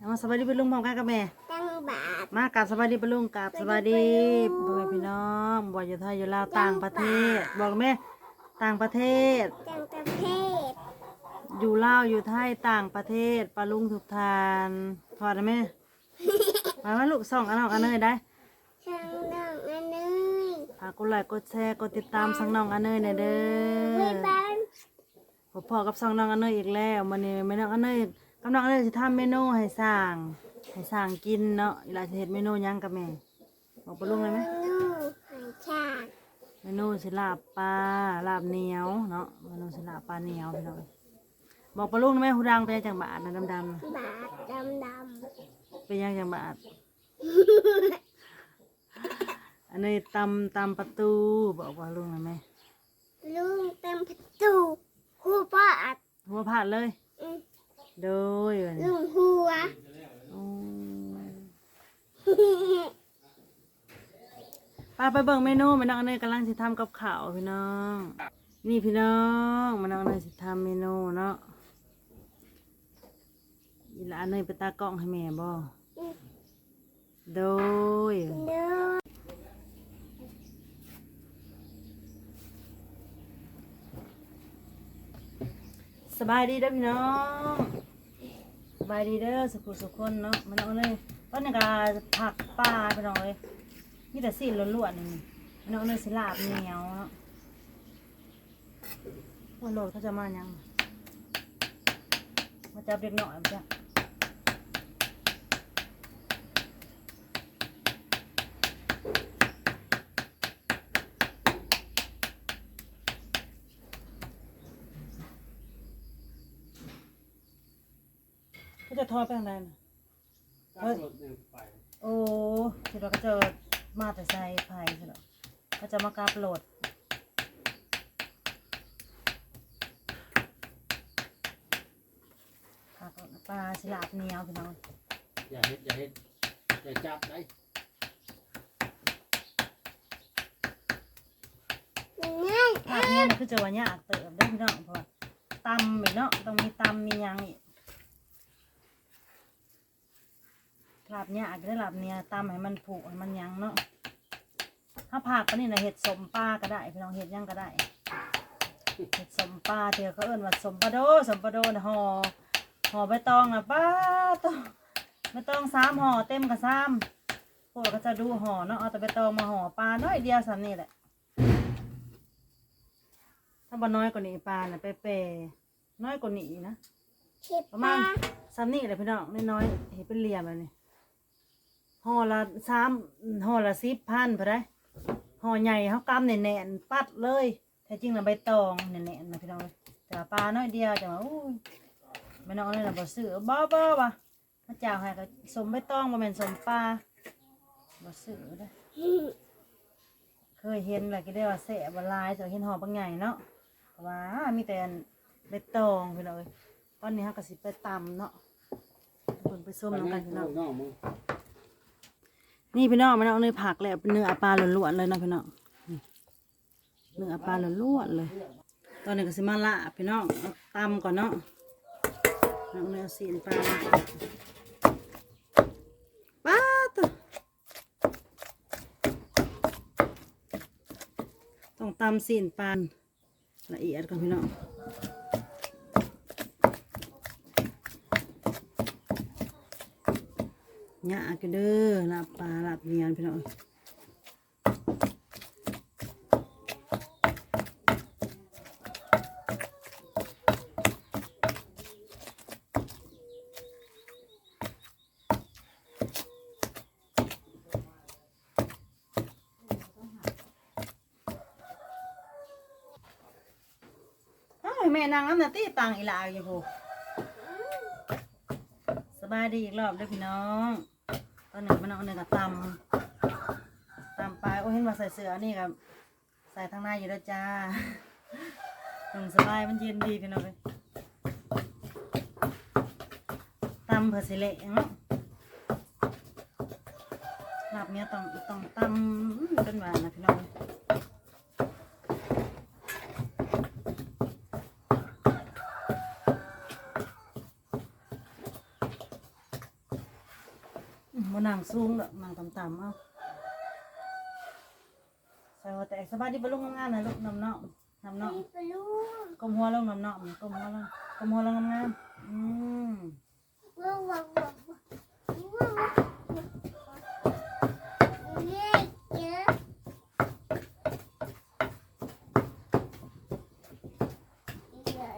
เอามาสบายดีไปลุงพร้อมกันกับแม่ ตั้งบาท มากับสบายดีไปลุงกับสบายดีพ่อแม่พี่น้องบอกอยู่ไทยอยู่ลาวต่างประเทศ บอกแม่ต่างประเทศ ตั้งประเทศ อยู่ลาวอยู่ไทยต่างประเทศปลาลุงทุกทานพอได้ไหมมาว่าลูกส่องอันน้องอันเนยได้ช่างน้องอันนี้ฝากกดไลค์กดแชร์กดติดตามสั่งน้องอันเนยหน่อยเด้ไม่อบ้านพอพอกับสองน้องอันเนยอีกแล้วมันนี่แม่น้องอันเนย กำลังอันเนยจะทำเมนูให้สร้างให้สร้างกินเนาะอีหลาจะเฮ็ดเมนูหยังกับแม่บอกปลาลุงเลยไหมนูหายชาติเมนูสิลาบปลาลาบเหนียวเนาะเมนูสิลาบปลาเหนียวพี่น้องบอกปลาลุงได้ไหมหูดังเป็นยังจังบาทนะดำดบาทดำดำเป็นยังจังบาทอันนี้ตำตำประตูบอกว่าลุงได้ไหมำลุงเต็มประตูหัวปาดหัวผ่านเลยอืม โดยวันนี้ลุงหัวอืมป้าไปเบิ่งเมนูแม่น้องอันนี้กำลังสิทำกับข้าวพี่น้อง นี่พี่น้องแม่น้องอันนี้สิทำเมนูเนาะอีหลานเนยไปตากล้องให้แม่บ่อืมโดยเนื้อสบายดีเด้อพี่น้องส บายดีเด้อสุขุสุขคนเนาะมันเองอันนี้ตอนนี้ก็ผักปลาไปหน่อยมีแต่สีล้วนๆนี่มันเอาเลยสิลาบเหนียวเนาะวันโหลดเขาจะมายังมาจับเด็กหน่อยจ้ะ เขาจะทอดไปทางใดน่ะเฮ้ยโอ้คิดว่าเขาจะมาแต่ใส่ไผ่ใช่หรอเขาจะมากราบโหลดผักปลาสลับเหนียวพี่น้องอย่าเฮ็ดอย่าเฮ็ดอย่าจับได้นั่นผักเนี่ยมันคือจะว่าหยากเติมได้อพี่น้องเพราะว่าตำอีกเนาะต้องมีตำมีหยังอีก ลาบเนี่ยอาจจะได้ลาบเนี่ยตำให้มันผูกให้มันหยังเนาะถ้าผักก็นี่นะเห็ดสมปลาก็ได้พี่น้องเห็ดหยังก็ได้เห็ดสมปลาเดี๋ยวเขาเอิ้นว่าสมปลาโดสมปลาโดนะห่อห่อใบตองนะป้าต้องใบตองสามห่อเต็มกับซ้ำพวกก็จะดูห่อเนาะเอาแต่ใบตองมาห่อปลาน้อยเดียวสามนี่แหละถ้าบ่น้อยกว่านี้ปลาน่ะเปๆน้อยกว่านี้นะเข็บประปมาลาณซ้ำนี่แหละพี่น้องน้อยๆเห็นเป็นเหลี่ยมแบบนี้ ห่อละสามห่อละสิบพันพอได้ห่อใหญ่เขากำแน่นๆปัดเลยแท้จริงน่ะใบตองแน่นๆนะพี่น้องเลยแต่ปลาน้อยเดียวแต่ว่าอุ้ยไม่น้องเลยนะบ่ซื้อบ่บ่ว่ะพระเจ้าให้ก็สมใบตองบ่แม่นสมปลาบ่ซื้อได้เคยเห็นแหละก็ได้ว่าแสบว่าลายแต่เห็นห่อบางใหญ่เนาะว่ามีแต่ใบตองพี่น้องเอ้ยตอนนี้เขาก็สิไปตำเนาะเพิ่นไปส้มน้ำกันพี่น้อง นี่พี่น้องพี่น้องเนื้อผักแล้วเนื้อปลาล้วนๆเลยนะพี่น้องเนื้อปลาล้วนๆเลย ตอนนี้ก็สิมาละพี่น้องเอาตำก่อนเนาะเอาเนื้อสีนปลาป้าตัวต้องตำสีนปลาละเอียดก่อนพี่น้อง หยากันเด้อหลาบปลาลาบเนียนพี่น้องเอ้แม่นางน้ำหนาตีตังอีลาอยู่พูสบายดีอีกรอบด้อพี่น้อง หนึ่งมันเอาหนึ่งกับตำตำไปโอ้เห็นว่าใส่เสื้อนี่กับใส่ทางหน้าอยู่แล้วจ้าหนุ่มสบายมันเย็นดีพี่น้องเลยตำเผื่อสิเละเนาะหลับเนี้ยต้องต้องตำเป็นหวานนะพี่น้องเอ้ย บ่ นั่งสูงดอกนั่งต่ำๆเอาใส่หัวแตกสบายดีบลุงงามๆนะลูกน้ำเนาะน้ำเนาะก้มหัวลงน้ำเนาะก้มหัวลงก้มหัวลงงามๆอืม ลูกบอกวว้าวว้าวเย้เยอะ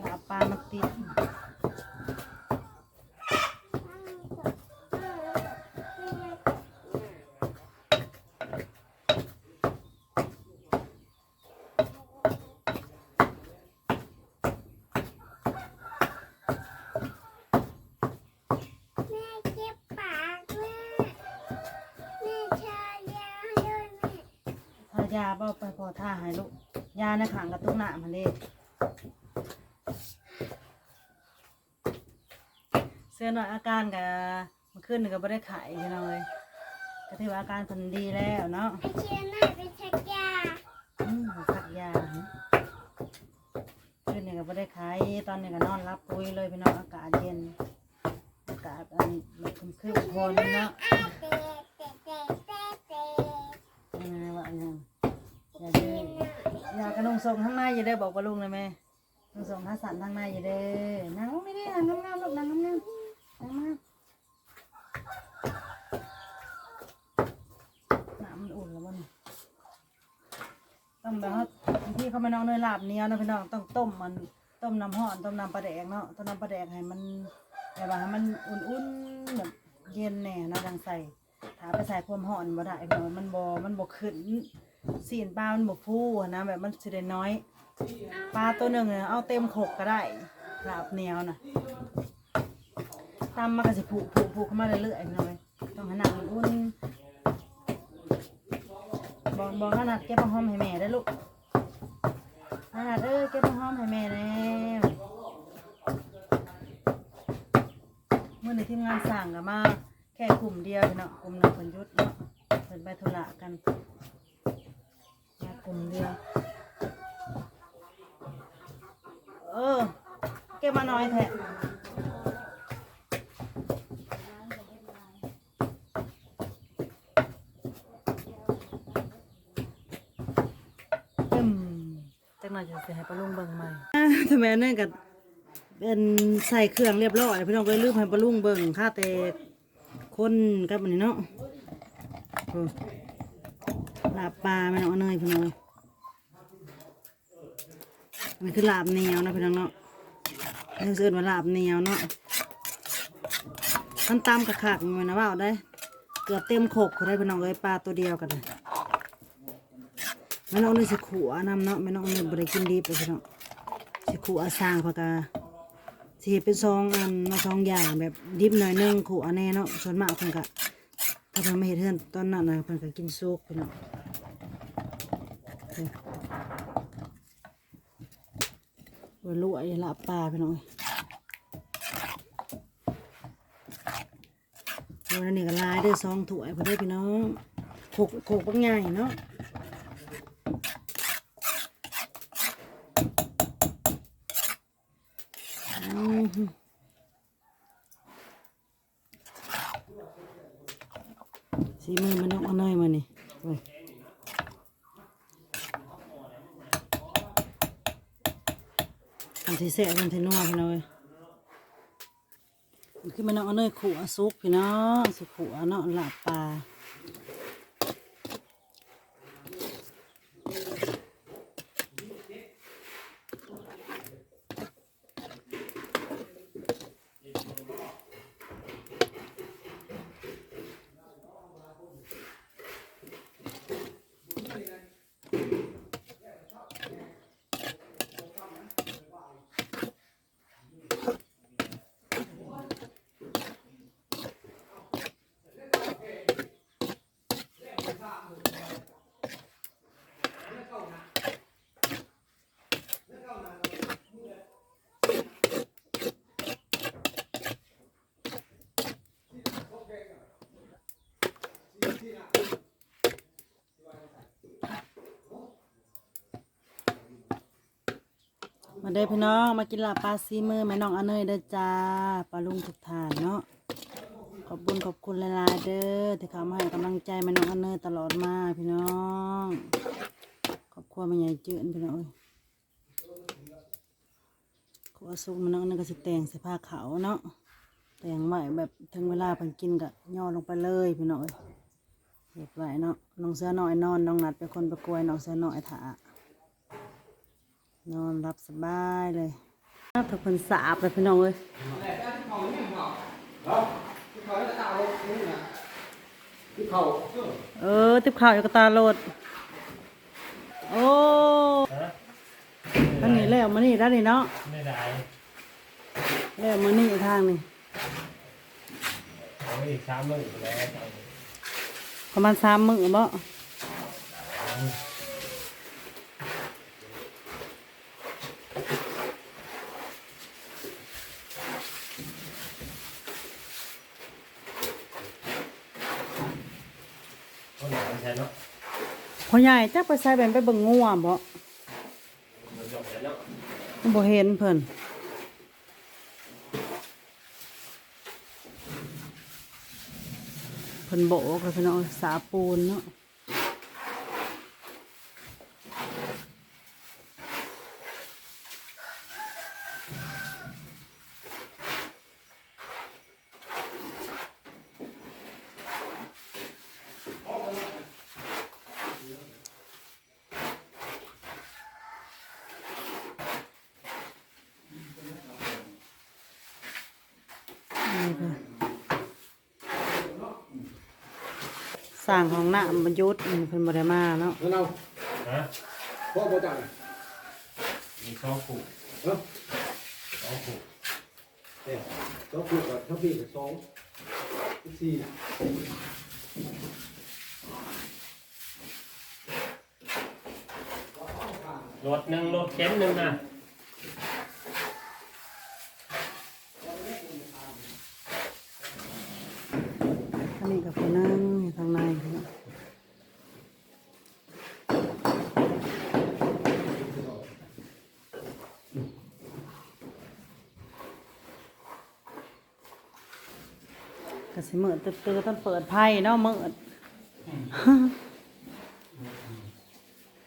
หาปลามาติด แม่เจ็บปากแม่แม่ชายาด้วยแม่ ทา ยาเบ้าไปพอท่าให้ลูกยาในขังกระตุ้นหน้ามาเลยเสื้อหน่อยอาการกับมันขึ้นก็ไม่ได้ขายพี่น้องเลยก็ถือว่าอาการคนดีแล้วเนาะไอเชียร์แม่ไปชักยาอืมสักยาขึ้นนี่ก็ไม่ได้ขายตอนนี้ก็นอนรับปุยเลยพี่น้องอากาศเย็นอากาศอันมันคึมคึมๆคนเนาะเตะ อยากกระนงส่งข้างในอย่าได้อบอกว่าลุงเลยแม่นงส่งท่าสันข้างในอย่าเด้อนางไม่ได้นางงามๆลูกนางงามๆนางงามน้ำมันอุ่นแล้วมันต้องแบบว่าที่เขาไม่น้องเนยลาบเนี้ยนะพี่น้องต้องต้มมันต้มน้ำห่อนต้มน้ำปลาแดกเนาะต้มน้ำปลาแดกให้มันแบบว่าให้มันอุ่นๆแบบเย็นแน่นะดังใส่ถ้าไปใส่ความห่อนบ่ได้เพราะว่มันบ่มันบ่ขึ้น สีนปลามันบ่ฟูอะนะแบบมันสิได้น้อย ปลาตัวหนึ่งเนี่ยเอาเต็มขกก็ได้ลาบเหนียวน่ะตำมันก็สิผุผุผุเข้ามาเรื่อยๆหน่อยต้องให้หนักอุ่นบอกบอกขนาดเก็บผ้าหอมให้แม่ได้ลูกขนาดเอ้ยเก็บผ้าหอมให้แม่แล้วเมื่อในทีมงานสั่งกับมาแค่กลุ่มเดียวเนาะกลุ่มหนึ่งคนยุดเนาะเพิ่นไปธุระกัน กลุ่มเดียว เออ เก็บมาน้อยแท้อืมจักหน่อยจะสิให้ปลาลุงเบิ่งใหม่ทำไมนั่นกับเป็นใส่เครื่องเรียบร้อยพี่น้องก็เลยลืมให้ปลาลุงเบิ่งค่าแต่คนกับอันนี้เนาะโอ้ลาบปลาไม่น้องเอาเนยพี่น้องมันคือลาบเนียวนะพี่น้องเนาะเสื่อว่าลาบเนียวเนาะมันตามกระขักมันนะว่าเอาได้ เกือบเต็มขกเขาได้พี่น้องเลยปลาตัวเดียวกันเลยไม่น้องนี่สิขัวนำเนาะไม่น้องนี่บริกินดีไปพี่น้องสิขัวสร้างพะกาสิเฮ็ดเป็นซองอันมาซองอย่างแบบดิบหน่อยนึงขู่อันแน่เนาะส่วนมากเพิ่นก็ถ้าเพิ่นไม่เฮ็ดเฮือนตอนนั้นนะเพิ่นก็กินซุปพี่น้องว่า ลวกลาบปลาพี่น้อยวันนี้ก็ลายด้อซองถ้วยเพิ่นเด้อพี่น้องโขกโขกบักใหญ่เนาะสีมือมันนกเอาหน่อยมานี่ โอ้ยอันที่เสะอันเทนัวพี่น้องเอ้ยคือมันเอาเนยขู่อาซุกพี่น้องสุขู่เนาะหลับปลา มาได้อพี่น้องมากินลาบปลาซีมือแม่น้องอเนยเด้อจ้าปลาลุงทุกทานเนาะขอบคุญขอบคุณหลายๆเด้อที่เขามาให้กำลังใจแม่น้องอเนอร์ตลอดมาพี่น้องขอบคุณแม่ใหญ่จืดพี่น้องเอ้ยขอสุกแม่น้องอันเนอร์ก็สิแต่งใส่ผ้าขาวเนาะแต่งไว้แบบถึงเวลาพิ่นกินก็ย่อลงไปเลยพี่น้องเอ้ยเฮ็ดไว้เนาะน้องเสื้อน้อยนอนน้องนัดเป็นคนประกวยน้องเสื้อน้อยถา นอนรับสบายเลยครับทุกคนสาบเลยพี่น้องเอ้ยที่เขาเออติบข่าวอยู่กับตาโลด โอ้อันนี้แล้วมานี่แล้วนี่เนาะไม่ได้แล้วมานี่ทางนี่เอาอีกสามมื้อแล้วประมาณสามมื้อบ่ คนหนาใช่เนาะพ่อใหญ่จักไปใส่แบนไปเบิ่งงัวบ่มันจบแล้วเนาะบ่เห็นเพิ่นเพิ่นโบกเลยพี่น้องสาปูนเนาะ ค่ะสร้างของหน้ามันยุดอืมเพิ่นบ่ได้มาเนาะแล้วเราฮะพ่อพ่อจังมีซอกผูกเนาะซอกผูกเนี่ยต้องพูดกับทั้งพี่กับสองสี่รถหนึ่งรถเข็นหนึ่งนะ อันนี้กับผู้นั่งอยู่ทางในเนาะ ก็สิมืดตื้อๆต้องเปิดไพ่เนาะมืด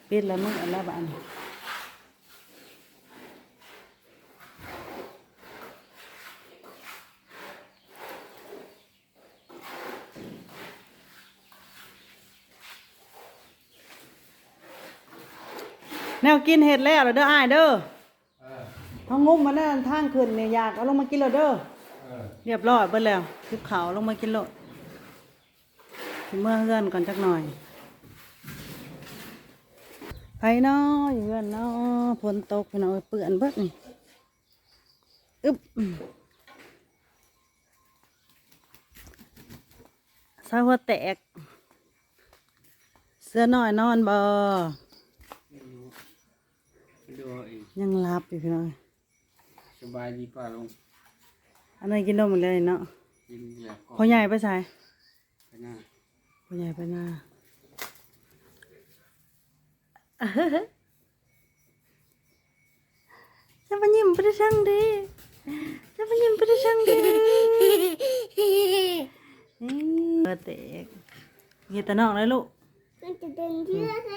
ปิดแล้วมืดแล้วบ้านแนวกินเห็ดแล้วเหรอเด้ออ้ายเด้อท้องงุ้มมาแล้วทางขึ้นเนี่ยอยากเอาลงมากินแล้วเด้อ เออเรียบร้อยเบิดแล้วคลิปขาวลงมากินโลดถึงเมื่อเฮือนก่อนจักหน่อยไผเนาะอยู่เฮือนเนาะฝนตกพี่น้องเอ้ยเปื้อนเบิดนี่อึ๊บสาหัวแตก เสื้อน้อยนอนบ่ดูอีกยังหลับอยู่พี่น้องสบายดีป่าลง อันนั้นกินนมหมดเลยเนาะกินอยากพ่อใหญ่ไปใส่ไปหน้าพ่อใหญ่ไปหน้าจะมายิ้มไปได้ช่างดีจะมายิ้มไปได้ช่างดีเปิดเตกเงียตะนอกเลยลูกฉันจะเดินเชื่อฉั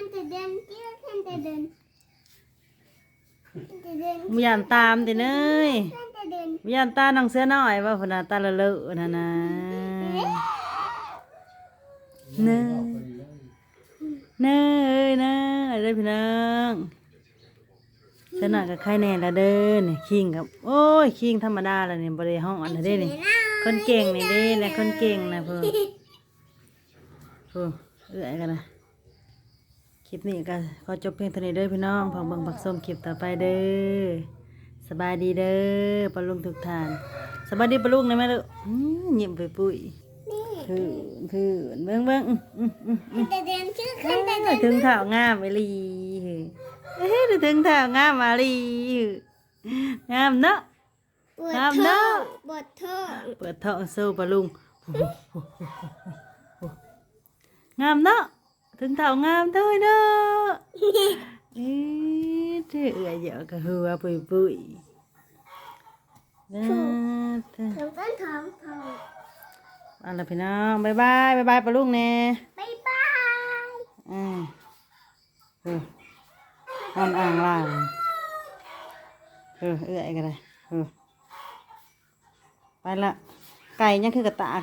มียานตามติเนยมียานตาน้องเสื้อน้อยว่าพนาตาละเลอะนะนะเนยเนยเนยเด้อพี่น้องเสื้อน้อยกับใครแน่ละเด้อนี่คิงกับโอ้ยคิงธรรมดาละเนี่ยบริห้องอันนั้นเด้นี่คนเก่งนี่เด้นะคนเก่งนะเพื่อเพื่อเอื้อยกันนะ คลิปนี้ก็ขอจบเพียงเท่านี้เด้อพี่น้องฟังเบิ่งผักส้มคลิปต่อไปเด้อสบายดีเด้อปลาลุงทุกท่านสบายดีปลาลุงนะแม่ลูกอื้อยิ้มปุยปุยนี่พื้นพื้นเบิ่งเบิ่งอื้ออื้ออื้อฉันจะเดินเชื่อฉันจะเอ้เดิยนถึงเท้างามไปลีเฮ้ยถึงเท้างามมาลีงามเนาะปวดน้ำท้เนออะงปวดท้องเปิดท้องสู้ปลาลุงงามเนาะ ถึงเท่างามเท่าเนาะเอ๊ะเท่เอือเยอะก็หัวปุยปุยนะเท่ฉันก็ท้องท้องไปเอาล่ะพี่น้องบ๊ายบายบ๊ายบายปะลุงแน่บ๊ายบายอืมเอออ่อนอ่างล่างเออเอื้อยก็ได้เออไปละไก่ยังคือกระตาก